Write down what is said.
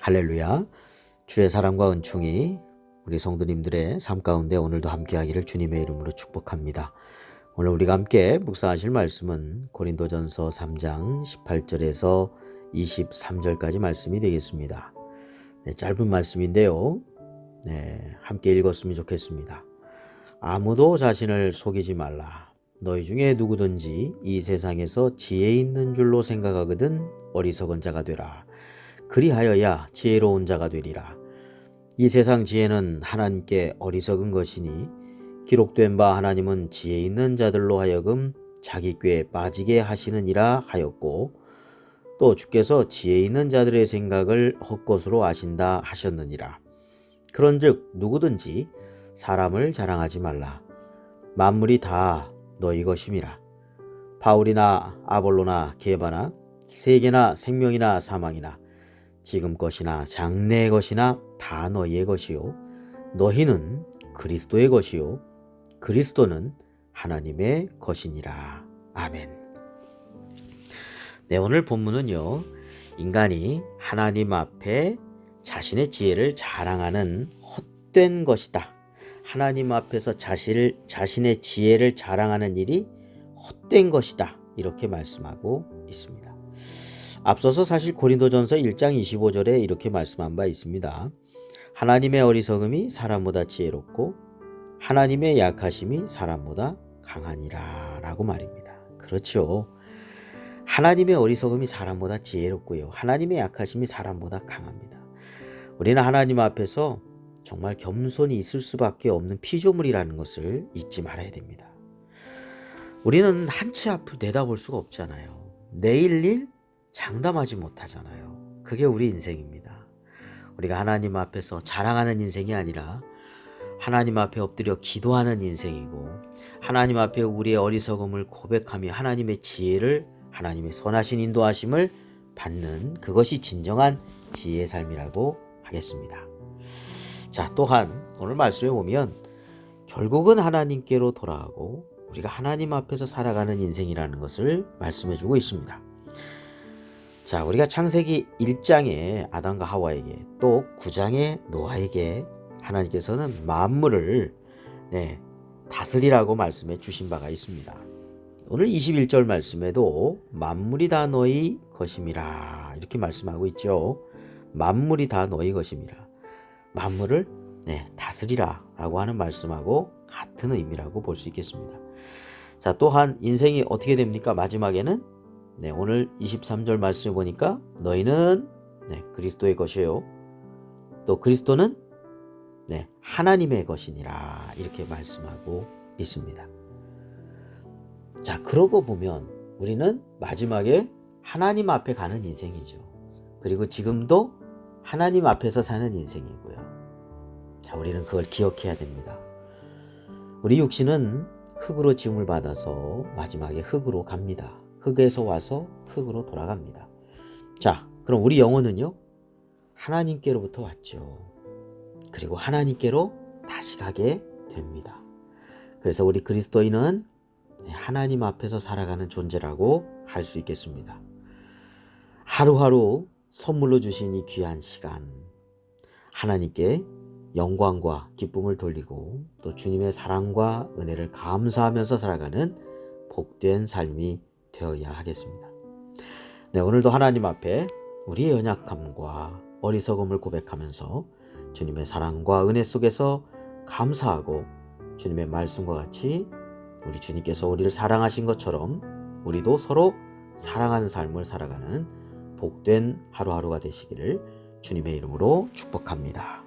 할렐루야. 주의 사랑과 은총이 우리 성도님들의 삶 가운데 오늘도 함께하기를 주님의 이름으로 축복합니다. 오늘 우리가 함께 묵상하실 말씀은 고린도전서 3장 18절에서 23절까지 말씀이 되겠습니다. 네, 짧은 말씀인데요. 네, 함께 읽었으면 좋겠습니다. 아무도 자신을 속이지 말라. 너희 중에 누구든지 이 세상에서 지혜 있는 줄로 생각하거든 어리석은 자가 되라. 그리하여야 지혜로운 자가 되리라. 이 세상 지혜는 하나님께 어리석은 것이니 기록된 바 하나님은 지혜 있는 자들로 하여금 자기 꾀에 빠지게 하시느니라 하였고 또 주께서 지혜 있는 자들의 생각을 헛것으로 아신다 하셨느니라. 그런즉 누구든지 사람을 자랑하지 말라. 만물이 다 너희 것임이라. 바울이나 아볼로나 게바나 세계나 생명이나 사망이나 지금 것이나 장래의 것이나 다 너희의 것이요 너희는 그리스도의 것이요 그리스도는 하나님의 것이니라. 아멘. 네, 오늘 본문은요. 인간이 하나님 앞에 자신의 지혜를 자랑하는 헛된 것이다. 하나님 앞에서 자신을, 자신의 지혜를 자랑하는 일이 헛된 것이다. 이렇게 말씀하고 있습니다. 앞서서 사실 고린도전서 1장 25절에 이렇게 말씀한 바 있습니다. 하나님의 어리석음이 사람보다 지혜롭고 하나님의 약하심이 사람보다 강하니라 라고 말입니다. 그렇죠. 하나님의 어리석음이 사람보다 지혜롭고요. 하나님의 약하심이 사람보다 강합니다. 우리는 하나님 앞에서 정말 겸손히 있을 수밖에 없는 피조물이라는 것을 잊지 말아야 됩니다. 우리는 한 치 앞을 내다볼 수가 없잖아요. 내일 일 장담하지 못하잖아요. 그게 우리 인생입니다. 우리가 하나님 앞에서 자랑하는 인생이 아니라 하나님 앞에 엎드려 기도하는 인생이고 하나님 앞에 우리의 어리석음을 고백하며 하나님의 지혜를 하나님의 선하신 인도하심을 받는 그것이 진정한 지혜의 삶이라고 하겠습니다. 자, 또한 오늘 말씀에 보면 결국은 하나님께로 돌아가고 우리가 하나님 앞에서 살아가는 인생이라는 것을 말씀해 주고 있습니다. 자, 우리가 창세기 1장에 아담과 하와에게 또 9장에 노아에게 하나님께서는 만물을 네, 다스리라고 말씀해 주신 바가 있습니다. 오늘 21절 말씀에도 만물이 다 너희 것임이라 이렇게 말씀하고 있죠. 만물이 다 너희 것임이라. 만물을 네, 다스리라 라고 하는 말씀하고 같은 의미라고 볼 수 있겠습니다. 자, 또한 인생이 어떻게 됩니까? 마지막에는 네, 오늘 23절 말씀을 보니까 너희는 네, 그리스도의 것이요. 또 그리스도는 네, 하나님의 것이니라 이렇게 말씀하고 있습니다. 자, 그러고 보면 우리는 마지막에 하나님 앞에 가는 인생이죠. 그리고 지금도 하나님 앞에서 사는 인생이고요. 자, 우리는 그걸 기억해야 됩니다. 우리 육신은 흙으로 지음을 받아서 마지막에 흙으로 갑니다. 흙에서 와서 흙으로 돌아갑니다. 자, 그럼 우리 영혼은요? 하나님께로부터 왔죠. 그리고 하나님께로 다시 가게 됩니다. 그래서 우리 그리스도인은 하나님 앞에서 살아가는 존재라고 할 수 있겠습니다. 하루하루 선물로 주신 이 귀한 시간, 하나님께 영광과 기쁨을 돌리고 또 주님의 사랑과 은혜를 감사하면서 살아가는 복된 삶이 되어야 하겠습니다. 네, 오늘도 하나님 앞에 우리의 연약함과 어리석음을 고백하면서 주님의 사랑과 은혜 속에서 감사하고 주님의 말씀과 같이 우리 주님께서 우리를 사랑하신 것처럼 우리도 서로 사랑하는 삶을 살아가는 복된 하루하루가 되시기를 주님의 이름으로 축복합니다.